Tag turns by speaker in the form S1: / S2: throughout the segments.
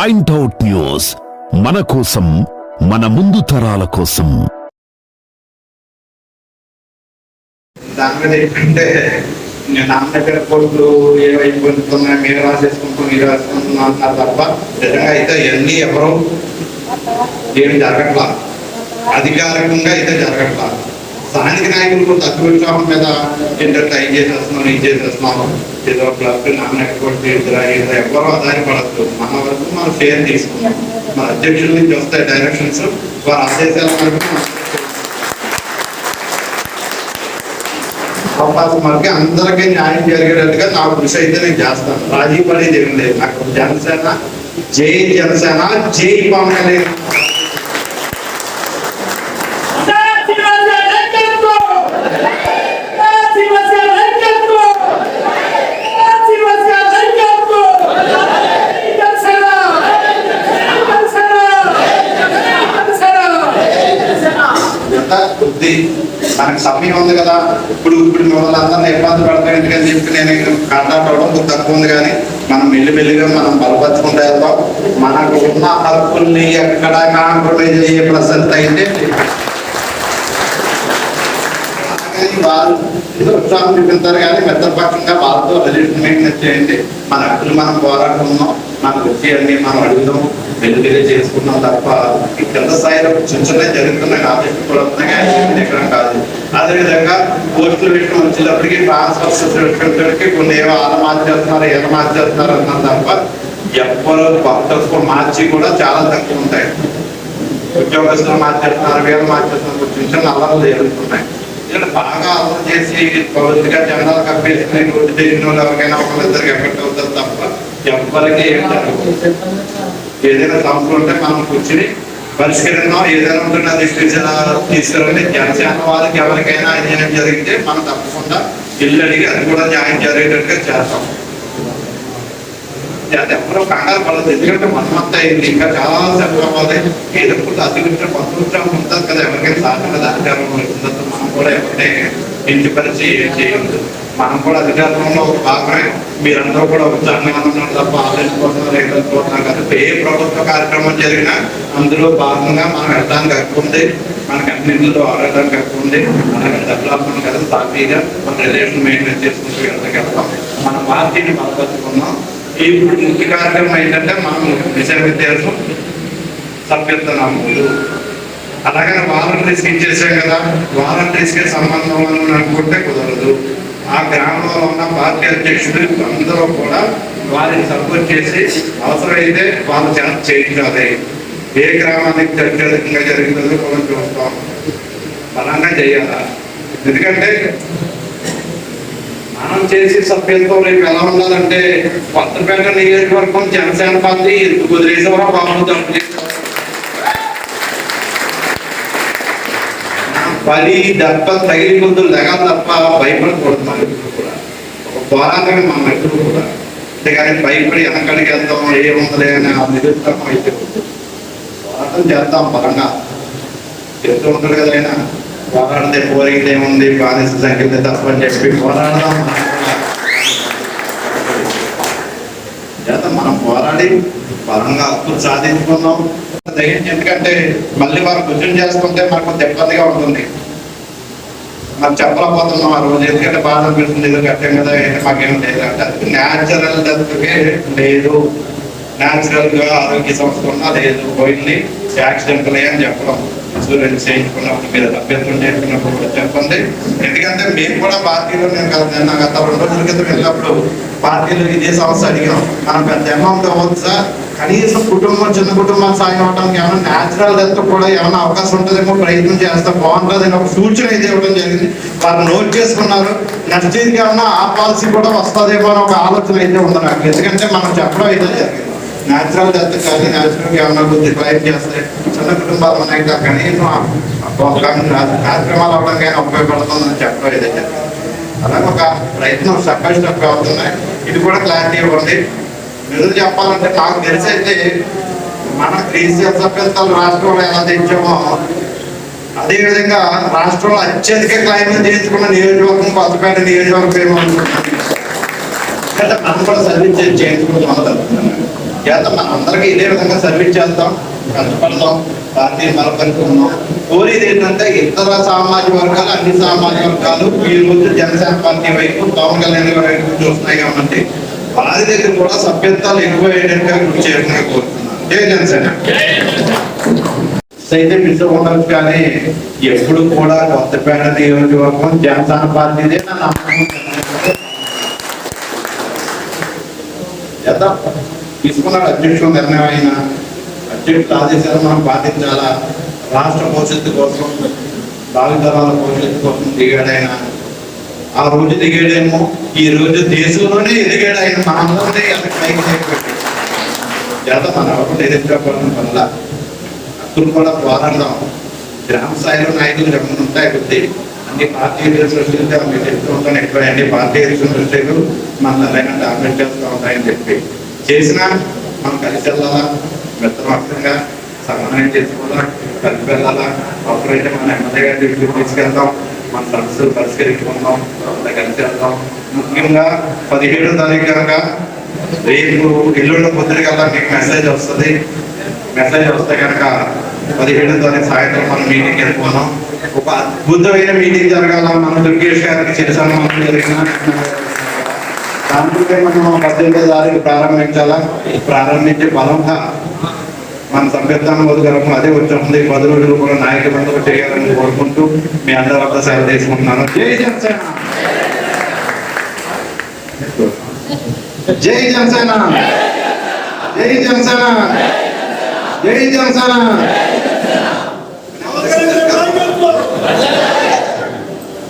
S1: Point out news మన కోసం మన ముందు తరాల కోసం.
S2: దాని మీద ఏంటంటే నేను నాన్న దగ్గర కోర్టులు ఏమైపోతున్నాయి మీరు రాసేసుకుంటాం మీరు రాసుకుంటున్నా అన్నారు తప్ప నిజంగా అయితే ఇవన్నీ ఎవరు ఏమి జరగట్లా? అధికారికంగా అయితే జరగట్లా? స్థానిక నాయకులకు తక్కువ విషయం మీద ఏంటంటే ట్రై చేసేస్తున్నాం ఇది చేసేస్తున్నాము ఏదో క్లబ్ నాన్న ఏదో ఎవరో ఆధారపడద్దు. మన వరకు మనం ఫేర్ తీసుకున్నాం మన అధ్యక్షుల నుంచి వస్తాయి డైరెక్షన్స్ వారి ఆదేశాల వరకు అవకాశం మనకి అందరికీ న్యాయం జరిగేటట్టుగా నా కృషి అయితే నేను చేస్తాను. రాజీ పడేది ఏం లేదు. నాకు జనసేన జై జనసేన జై పవన్ కళ్యాణ్. ఉంది కదా. ఇప్పుడు ఇప్పుడు మిమ్మల్ని అందరినీ ఇబ్బంది పడతాయి ఎందుకని చెప్పి నేను కాంటాక్ట్ కొద్ది తక్కువ ఉంది కానీ మనం మెల్లి మెల్లిగా మనం బలపరుచుకుంటూ వెళ్తాం. మనకు ఉన్న హక్కుల్ని ఎక్కడ కాంప్రమైజ్ అయ్యే ప్రసక్తి అయితే వాళ్ళు ఉత్సాహం చూపించారు కానీ మిత్రపక్షంగా వాళ్ళతో రిలేషన్ చేయండి. మన హక్కులు మనం పోరాడుతున్నాం. మనకు వచ్చేయండి మనం అడుగుదాం. వెలుగులే చేసుకున్నాం తప్ప కింద స్థాయిలో చిన్న చిన్న జరుగుతున్నాయి ఆదేశం కూడా ఉన్నాయి కానీ ఎక్కడ కాదు. అదేవిధంగా పోస్టుల విషయం వచ్చేటప్పటికి ట్రాన్స్ఫర్స్ విషయంకి కొన్ని ఏమో వాళ్ళ మార్చేస్తున్నారు ఎలా మార్చేస్తున్నారు అన్నారు తప్ప ఎవ్వరు భక్తులకు మార్చి కూడా చాలా తక్కువ ఉంటాయి. ఉద్యోగస్తులు మార్చేస్తున్నారు వీళ్ళు మార్చేస్తున్నారు కొంచెం చిన్న అల్లర్లు జరుగుతున్నాయి. ఇక్కడ బాగా అల్లరి చేసి కొద్దిగా జెండాలు కప్పేసుకుని రోడ్డు తిరిగిన వాళ్ళు ఎవరికైనా ఒకరిద్దరికి ఎఫెక్ట్ అవుతుంది తప్ప ఎవ్వరికి ఏం జరగదు. ఏదైనా సమస్య ఉంటే మనం కూర్చుని పరిష్కరిద్దాం ఏదైనా ఉంటుందో నా దృష్టి తీసుకురండి. జనసేన వాళ్ళకి ఎవరికైనా అన్యాయం జరిగితే మనం తప్పకుండా ఇల్లు అడిగి అది కూడా న్యాయం జరిగేటట్టుగా చేస్తాం. ఎవరో కంగారు పడదు ఎందుకంటే మనమంతా అయింది ఇంకా చాలా సెలవు అవ్వాలి ఏదో కొంత అధికంగా ఉంటుంది కదా. ఎవరికైనా సాధారణ దాని మనం కూడా ఎవరిని ఇంటిపరిచి ఏం చేయదు మనం కూడా అధికారంలో ఒక భాగమే మీరందరూ కూడా ఉత్సాహంగా ఉన్నారు తప్ప ఆలోచించుకుంటున్నారు ఏంటనుకుంటున్నారు కదా ఏ ప్రభుత్వ కార్యక్రమం జరిగినా అందులో భాగంగా మనం వెళ్ళడానికి కక్కుంది మనకి అన్నింటిలో ఆడడానికి హక్కు మనకి డెవలప్మెంట్ కదా. సాఫీగా మన రిలేషన్ మెయింటైన్ చేసుకుంటూ వెళ్ళగలుగుతాం మన పార్టీని బలపరుచుకున్నాం. ఇప్పుడు ముఖ్య కార్యక్రమం ఏంటంటే మనం విశ్వవిద్యాలయం సభ్యత్వ నమోదు అలాగనే వాలంటీర్స్ ఇచ్చేసాం కదా. వాలంటీర్స్కి సంబంధం అని అనుకుంటే కుదరదు. ఆ గ్రామంలో ఉన్న పార్టీ అధ్యక్షుడు అందరూ కూడా వారిని సపోర్ట్ చేసి అవసరమైతే వాళ్ళు చేత చేయించాలి. ఏ గ్రామానికి అత్యధికంగా జరిగిందో కూడా చూస్తాం. బలంగా చేయాలా? ఎందుకంటే మనం చేసే సభ్యులతో రేపు ఎలా ఉండాలంటే కొత్తపేట నియోజకవర్గం జనసేన పార్టీ ఎందుకు వదిలేసేవరా బాగుంటుంది పని దెబ్బ తగిలి ముందు లెగాలి తప్ప భయపడకూడదు. మనం కూడా ఒక పోరాటమే మనం ఎప్పుడు కూడా. అంతేగాని భయపడి వెనకడికి వెళ్తాం ఏముందలే అని ఆ నిరుత్సాహం అయితే పోరాటం చేద్దాం పరంగా చెప్తూ ఉంటారు కదా అయినా పోరాడితే పోరిగితే ఏముంది? బానిస సంఖ్య తప్పని చెప్పి పోరాడదాం. చేత చేద్దాం మనం పోరాడి బలంగా అప్పులు సాధించుకుందాం. ఎందుకంటే మళ్ళీ మనం భుజం చేసుకుంటే మనకు దెబ్బతిగా ఇబ్బందిగా ఉంటుంది. మనం చెప్పలేకపోతున్నాం ఆ రోజు. ఎందుకంటే బాధ అనిపిస్తుంది. ఏదో కట్టాం కదా మాకేం లేదు అంటే అది న్యాచురల్ డెత్కే లేదు. న్యాచురల్గా ఆరోగ్య సంస్థ ఉన్నా లేదు. పోయింది యాక్సిడెంట్ అని చెప్పడం ఇన్సూరెన్స్ చేయించుకున్నప్పుడు మీరు అభ్యర్థం చేసుకున్నప్పుడు కూడా చెప్పండి. ఎందుకంటే మేము కూడా పార్టీలో నేను కదా నాకు గత రెండు రోజుల క్రితం వెళ్ళినప్పుడు పార్టీలో ఇదే సమస్య అడిగాం. మనం పెద్ద అమౌంట్ అవ్వచ్చా కనీసం కుటుంబం చిన్న కుటుంబం సాయం అవడానికి ఏమైనా న్యాచురల్ డెత్ కూడా ఏమైనా అవకాశం ఉంటుందేమో ప్రయత్నం చేస్తే బాగుంటుంది. అని ఒక సూచన అయితే ఇవ్వడం జరిగింది. వారు నోట్ చేసుకున్నారు. నెక్స్ట్ ఇయర్కి ఏమన్నా ఆ పాలసీ కూడా వస్తుందేమో అని ఒక ఆలోచన అయితే ఉంది నాకు. ఎందుకంటే మనం చెప్పడం అయితే జరిగింది. న్యాచురల్ డెత్ కానీ న్యాచురల్ ఏమన్నా కొద్ది క్లైమ్ చేస్తే చిన్న కుటుంబాలు ఉన్నాయి కానీ కనీసం కార్యక్రమాలు అవ్వడం ఉపయోగపడుతుందని చెప్పడం అయితే జరిగింది. అలాగే ఒక ప్రయత్నం స్టెప్ బై స్టెప్ అవుతున్నాయి ఇది కూడా క్లారిటీ ఇవ్వండి. నిజం చెప్పాలంటే నాకు తెలిసి అయితే మన క్రీసియల్ సభ్యత్వాలు రాష్ట్రంలో ఎలా తెచ్చామో అదేవిధంగా రాష్ట్రంలో అత్యధిక క్లైమేట్ చేయించుకున్న నియోజకవర్గం కొత్తపేట నియోజకవర్గం ఏమో అంటే మనం కూడా సర్వీస్ చేయించుకుంటాం చేద్దాం మనం అందరికీ ఇదే విధంగా సర్వీస్ చేద్దాం కష్టపడతాం పార్టీ బలపరుచుకుందాం. కోరేది ఏంటంటే ఇతర సామాజిక వర్గాలు అన్ని సామాజిక వర్గాలు ఈ రోజు జనసేన పార్టీ వైపు పవన్ కళ్యాణ్ గారి వైపు చూస్తున్నాయి కాబట్టి వారి దగ్గర కూడా సభ్యత్వాలు ఎక్కువ అయ్యేటట్టుగా కృషి చేయాలని కోరుతున్నాను. జై జనసేన అయితే మిస్ ఉండదు కానీ ఎప్పుడు కూడా కొత్తపేట నియోజకవర్గం జనసేన పార్టీదే నా నమ్మకం. తీసుకున్నాడు అధ్యక్షుడు నిర్ణయం అయినా అధ్యక్షుడు ఆదేశాలు మనం పాటించాలా? రాష్ట్ర భవిష్యత్తు కోసం భావితరాల భవిష్యత్తు కోసం దిగాడైనా ఆ రోజు దిగాడేమో ఈ రోజు దేశంలోనే ఎదిగాడు ఆయన మనంలోనే అతని పైకి లేపెట్టాడు. చేద్దాం మన ఎవరు వల్ల కూడా పోరాడదాం. గ్రామ స్థాయిలో నాయకులు ఉంటాయి కొద్ది అన్ని పార్టీ సృష్టిస్తే మీకు చెప్తూ ఉంటాను. ఎక్కువ అన్ని పార్టీ సృష్టిలు మన సరైన డాక్యుమెంట్ చేస్తూ ఉంటాయని చెప్పి. చేసినా మనం కలిసి వెళ్ళాలా? మిత్రపక్షంగా సమన్వయం చేసుకోవాలా? కలిసి వెళ్ళాలా? అవసరమైతే మన ఎమ్మెల్యే గారి తీసుకెళ్తాం. మన సమస్యలు పరిష్కరించుకుందాం అంతా కలిసి వెళ్దాం ముఖ్యంగా పదిహేడో తారీఖు కనుక రేపు ఎల్లుండి పొద్దున మీకు మెసేజ్ వస్తుంది. మెసేజ్ వస్తే కనుక పదిహేడో తారీఖు సాయంత్రం మనం మీటింగ్ వెళ్ళిపోదాం. ఒక అద్భుతమైన మీటింగ్ జరగాల మన దుర్గేష్ గారికి చేశాను మనం జరిగిన దాంట్లో మనం పద్దెనిమిదో తారీఖు ప్రారంభించాలా? ప్రారంభించే బలంగా మన సభ్యత్వాన్ని వదిలేము అదే వచ్చి పది రోజులు కూడా నాయకులందరూ చేయాలని కోరుకుంటూ మీ అందరి వద్ద సేవ చేసుకుంటున్నాను జై జనసేన! జై జనసేన! జై జనసేన! జై జనసేన!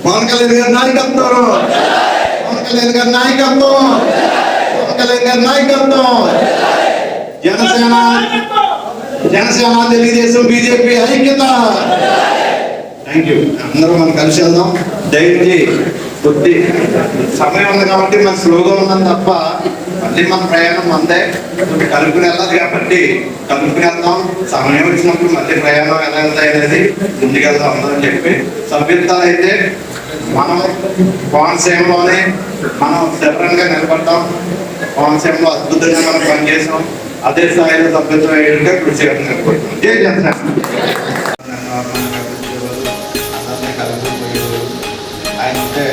S2: పవన్ కళ్యాణ్ గారి నాయకత్వం! పవన్ కళ్యాణ్ గారి నాయకత్వం! పవన్ కళ్యాణ్ గారి నాయకత్వం! జనసేన! జనసేన తెలుగుదేశం బీజేపీ ఐక్యత. థ్యాంక్ యూ అందరూ మనం కలిసి వెళ్దాం. దయచేసి కొద్ది సమయం ఉంది కాబట్టి మన స్లోగా ఉన్నాం తప్ప మళ్ళీ మన ప్రయాణం అంతే. కలుపుకుని వెళ్ళాలి కాబట్టి కలుపుకుని వెళ్దాం. సమయం వచ్చినప్పుడు మళ్ళీ ప్రయాణం ఎలా వెళ్తాయి అనేది ముందుకెళ్దాం అందరం చెప్పి సభ్యత్వాలు అయితే మనం కోనసీమలోనే మనం సెపరేట్గా నిలబడతాం కోనసీమలో అద్భుతంగా మనం పనిచేసాం അദ്ദേഹത്തായ സംബന്ധമായിട്ട് തീർച്ചയായിട്ടും ഏർപ്പെടുത്തും ജയ ചന്ദ്ര അതിന്റെ